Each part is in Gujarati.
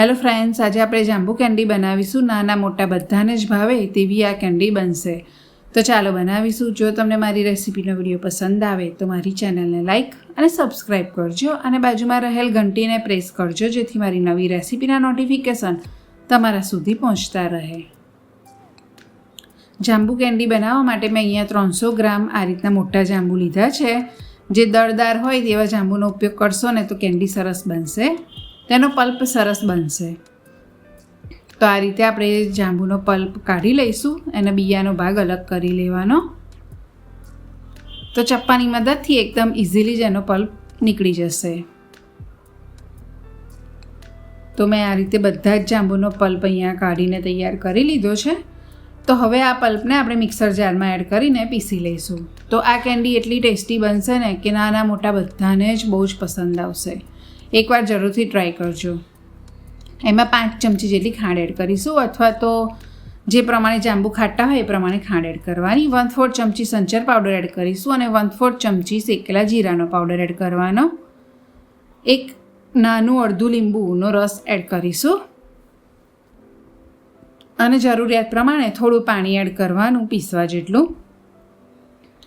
હેલો ફ્રેન્ડ્સ આજે આપણે જાંબુ કેન્ડી બનાવીશું. નાના મોટા બધાને જ ભાવે તેવી આ કેન્ડી બનશે. તો ચાલો બનાવીશું. જો તમને મારી રેસીપીનો વીડિયો પસંદ આવે તો મારી ચેનલને લાઇક અને સબસ્ક્રાઈબ કરજો અને બાજુમાં રહેલ ઘંટીને પ્રેસ કરજો જેથી મારી નવી રેસીપીના નોટિફિકેશન તમારા સુધી પહોંચતા રહે. જાંબુ કેન્ડી બનાવવા માટે મેં અહીંયા ત્રણસો ગ્રામ આ રીતના મોટા જાંબુ લીધા છે. જે દળદાર હોય તેવા જાંબુનો ઉપયોગ કરશો ને તો કેન્ડી સરસ બનશે. તેનો પલ્પ સરસ બનશે. તો આ રીતે આપણે જાંબુનો પલ્પ કાઢી લઈશું અને બિયાનો ભાગ અલગ કરી લેવાનો. તો ચપ્પાની મદદથી એકદમ ઇઝીલી જ એનો પલ્પ નીકળી જશે. તો મેં આ રીતે બધા જ જાંબુનો પલ્પ અહીંયા કાઢીને તૈયાર કરી લીધો છે. તો હવે આ પલ્પને આપણે મિક્સર જારમાં એડ કરીને પીસી લઈશું. તો આ કેન્ડી એટલી ટેસ્ટી બનશે ને કે નાના મોટા બધાને જ બહુ જ પસંદ આવશે. એકવાર જરૂરથી ટ્રાય કરજો. એમાં પાંચ ચમચી જેટલી ખાંડ એડ કરીશું અથવા તો જે પ્રમાણે જાંબુ ખાટા હોય એ પ્રમાણે ખાંડ એડ કરવાની. વન ફોર્થ ચમચી સંચર પાવડર એડ કરીશું અને વન ફોર્થ ચમચી શેકેલા જીરાનો પાવડર એડ કરવાનો. એક નાનું અડધું લીંબુનો રસ એડ કરીશું. અને જરૂરિયાત પ્રમાણે થોડું પાણી એડ કરવાનું પીસવા જેટલું.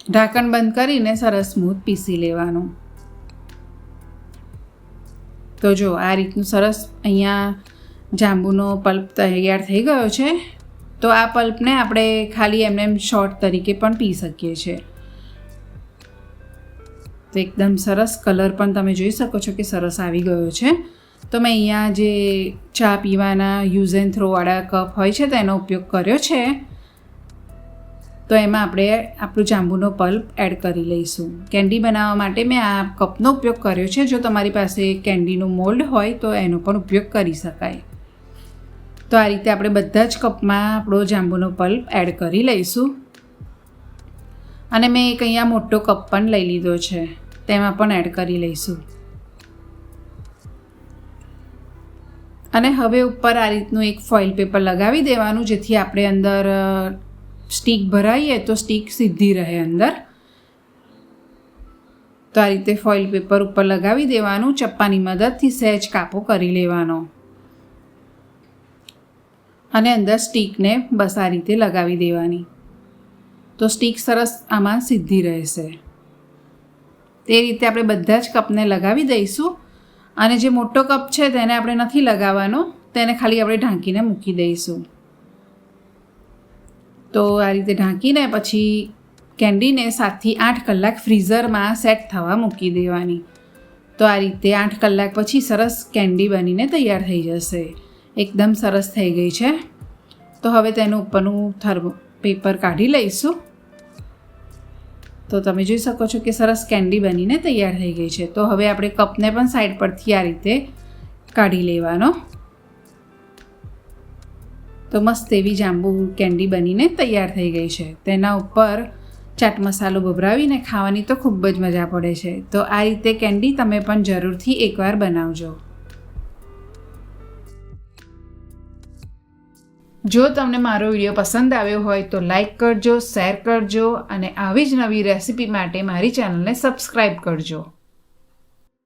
ઢાંકણ બંધ કરીને સરસ સ્મૂથ પીસી લેવાનું. તો જો, આ રીતનું સરસ અહીંયા જાંબુનો પલ્પ તૈયાર થઈ ગયો છે. તો આ પલ્પને આપણે ખાલી એમને એમ શોર્ટ તરીકે પણ પી શકીએ છીએ. તો એકદમ સરસ કલર પણ તમે જોઈ શકો છો કે સરસ આવી ગયો છે. તો મેં અહીંયા જે ચા પીવાના યુઝ એન્ડ થ્રોવાળા કપ હોય છે તેનો ઉપયોગ કર્યો છે. તો એમાં આપણે આપણું જાંબુનો પલ્પ એડ કરી લઈશું. કેન્ડી બનાવવા માટે મેં આ કપનો ઉપયોગ કર્યો છે. જો તમારી પાસે કેન્ડીનો મોલ્ડ હોય તો એનો પણ ઉપયોગ કરી શકાય. તો આ રીતે આપણે બધા જ કપમાં આપણો જાંબુનો પલ્પ એડ કરી લઈશું. અને મેં એક અહીંયા મોટો કપ પણ લઈ લીધો છે. તેમાં પણ એડ કરી લઈશું. અને હવે ઉપર આ રીતનું એક ફોઇલ પેપર લગાવી દેવાનું, જેથી આપણે અંદર સ્ટીક ભરાઈએ તો સ્ટીક સીધી રહે અંદર. તો આ રીતે ફોઇલ પેપર ઉપર લગાવી દેવાનું, ચપ્પાની મદદથી સહેજ કાપો કરી લેવાનો. અને અંદર સ્ટીકને બસ આ રીતે લગાવી દેવાની. તો સ્ટીક સરસ આમાં સીધી રહેશે. તે રીતે આપણે બધા જ કપને લગાવી દઈશું. અને જે મોટો કપ છે તેને આપણે નથી લગાવવાનો, તેને ખાલી આપણે ઢાંકીને મૂકી દઈશું. તો આ રીતે ઢાંકીને પછી કેન્ડીને સાતથી આઠ કલાક ફ્રીઝરમાં સેટ થવા મૂકી દેવાની. તો આ રીતે આઠ કલાક પછી સરસ કેન્ડી બનીને તૈયાર થઈ જશે. એકદમ સરસ થઈ ગઈ છે. તો હવે તેનું ઉપરનું થર્મો, પેપર કાઢી લઈશું. તો તમે જોઈ શકો છો કે સરસ કેન્ડી બનીને તૈયાર થઈ ગઈ છે. તો હવે આપણે કપને પણ સાઈડ પરથી આ રીતે કાઢી લેવાનો. તો મસ્ત એવી જાંબુ કેન્ડી બનીને તૈયાર થઈ ગઈ છે. તેના ઉપર ચાટ મસાલો ભભરાવીને ખાવાની તો ખૂબ જ મજા પડે છે. તો આ રીતે કેન્ડી તમે પણ જરૂરથી એકવાર બનાવજો. જો તમને મારો વીડિયો પસંદ આવ્યો હોય તો લાઈક કરજો, શેર કરજો અને આવી જ નવી રેસિપી માટે મારી ચેનલને સબસ્ક્રાઈબ કરજો.